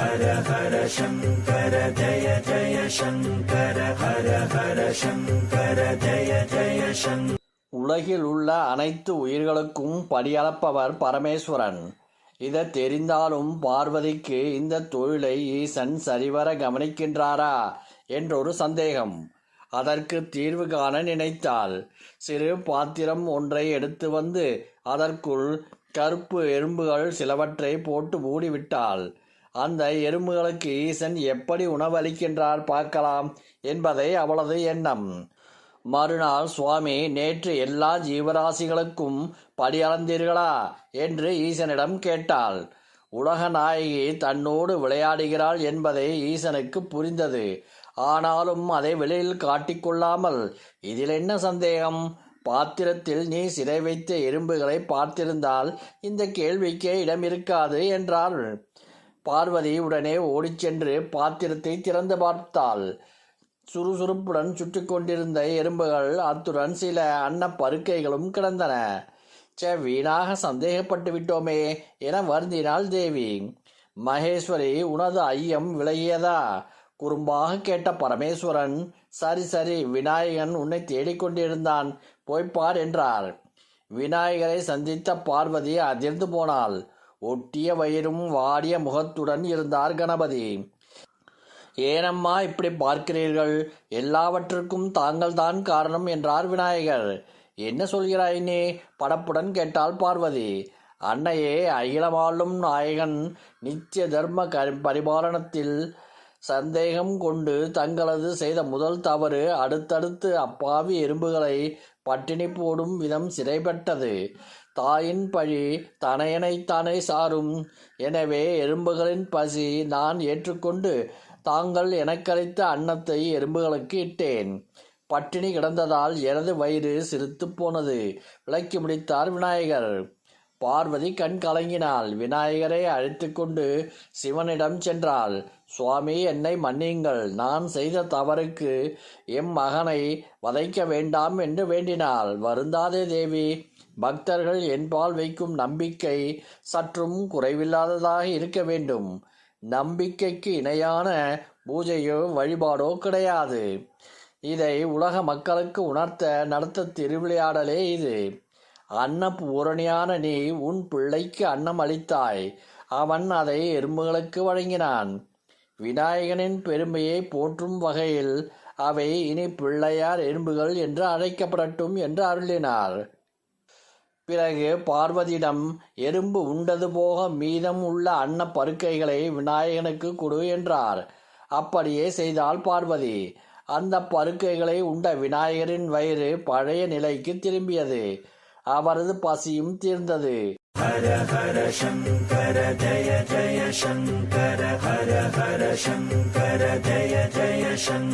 ஹர ஹர சங்கர ஜய ஜய சங்கர ஹர ஹர சங்கர ஜய ஜய சங்கர உலகில் உள்ள அனைத்து உயிர்களுக்கும் படியளப்பவர் பரமேஸ்வரன். இதை தெரிந்தாலும் பார்வதிக்கு இந்த தொழிலை ஈசன் சரிவர கவனிக்கின்றாரா என்றொரு சந்தேகம். அதற்கு தீர்வு காண நினைத்தாள். சிறு பாத்திரம் ஒன்றை எடுத்து வந்து அதற்குள் கருப்பு எறும்புகள் சிலவற்றை போட்டு மூடிவிட்டாள். அந்த எறும்புகளுக்கு ஈசன் எப்படி உணவளிக்கின்றார் பார்க்கலாம் என்பதை அவளது எண்ணம். மறுநாள் சுவாமி நேற்று எல்லா ஜீவராசிகளுக்கும் படி அளந்தீர்களா என்று ஈசனிடம் கேட்டாள். உலக நாயகி தன்னோடு விளையாடுகிறாள் என்பதை ஈசனுக்கு புரிந்தது. ஆனாலும் அதை வெளியில் காட்டிக்கொள்ளாமல் இதில் என்ன சந்தேகம்? பாத்திரத்தில் நீ சிறை வைத்த எறும்புகளை பார்த்திருந்தால் இந்த கேள்விக்கே இடம் இருக்காது என்றாள். பார்வதி உடனே ஓடிச் சென்று பாத்திரத்தை திறந்து பார்த்தாள். சுறுசுறுப்புடன் சுற்றி கொண்டிருந்த எறும்புகள் அத்துடன் சில அன்ன பருக்கைகளும் கிடந்தன. சே வீணாக சந்தேகப்பட்டு விட்டோமே என வருந்தினாள் தேவி. மகேஸ்வரி உனது ஐயம் விலகியதா? குறும்பாக கேட்ட பரமேஸ்வரன் சரி சரி விநாயகன் உன்னை தேடிக்கொண்டிருந்தான் போய்ப்பார் என்றார். விநாயகரை சந்தித்த பார்வதி அதிர்ந்து போனாள். ஒட்டிய வயிறும் வாடிய முகத்துடன் இருந்தார் கணபதி. ஏனம்மா இப்படி பார்க்கிறீர்கள்? எல்லாவற்றுக்கும் தாங்கள்தான் காரணம் என்றார் விநாயகர். என்ன சொல்கிறாய் நீ? படப்புடன் கேட்டாள் பார்வதி. அன்னையே அகிலமாளும் நாயகன் நித்திய தர்ம கரி பரிபாலனத்தில் சந்தேகம் கொண்டு தங்களது செய்த முதல் தவறு அடுத்தடுத்து அப்பாவி எறும்புகளை பட்டினி போடும் விதம் சிறைப்பட்டது. தாயின் பழி தனையனைத்தானே சாரும். எனவே எறும்புகளின் பசி நான் ஏற்றுக்கொண்டு தாங்கள் எனக்களித்த அன்னத்தை எறும்புகளுக்கு இட்டேன். பட்டினி கிடந்ததால் எனது வயிறு சிரித்து போனது. விளக்கி முடித்தார் விநாயகர். பார்வதி கண் கலங்கினாள். விநாயகரை அழைத்து கொண்டு சிவனிடம் சென்றாள். சுவாமி என்னை மன்னியுங்கள். நான் செய்த தவறுக்கு எம் மகனை வதைக்க வேண்டாம் என்று வேண்டினாள். வருந்தாதே தேவி. பக்தர்கள் என்பால் வைக்கும் நம்பிக்கை சற்றும் குறைவில்லாததாக இருக்க வேண்டும். நம்பிக்கைக்கு இணையான பூஜையோ வழிபாடோ கிடையாது. இதை உலக மக்களுக்கு உணர்த்த நடத்த திருவிளையாடலே இது. அன்னபூரணியான நீ உன் பிள்ளைக்கு அன்னம் அளித்தாய். அவன் அதை எறும்புகளுக்கு வழங்கினான். விநாயகனின் பெருமையை போற்றும் வகையில் அவை இனி பிள்ளையார் எறும்புகள் என்று அழைக்கப்படட்டும் என்று அருளினார். பிறகு பார்வதியிடம் எறும்பு உண்டது போக மீதம் உள்ள அன்ன பருக்கைகளை விநாயகனுக்கு கொடு என்றார். அப்படியே செய்தால் பார்வதி. அந்த பருக்கைகளை உண்ட விநாயகரின் வயிறு பழைய நிலைக்கு திரும்பியது. அவரது பசியும் தீர்ந்தது. ஹர ஹர சங்கர ஜய ஜய சங்கர ஹர ஹர சங்கர ஜய ஜய சங்கர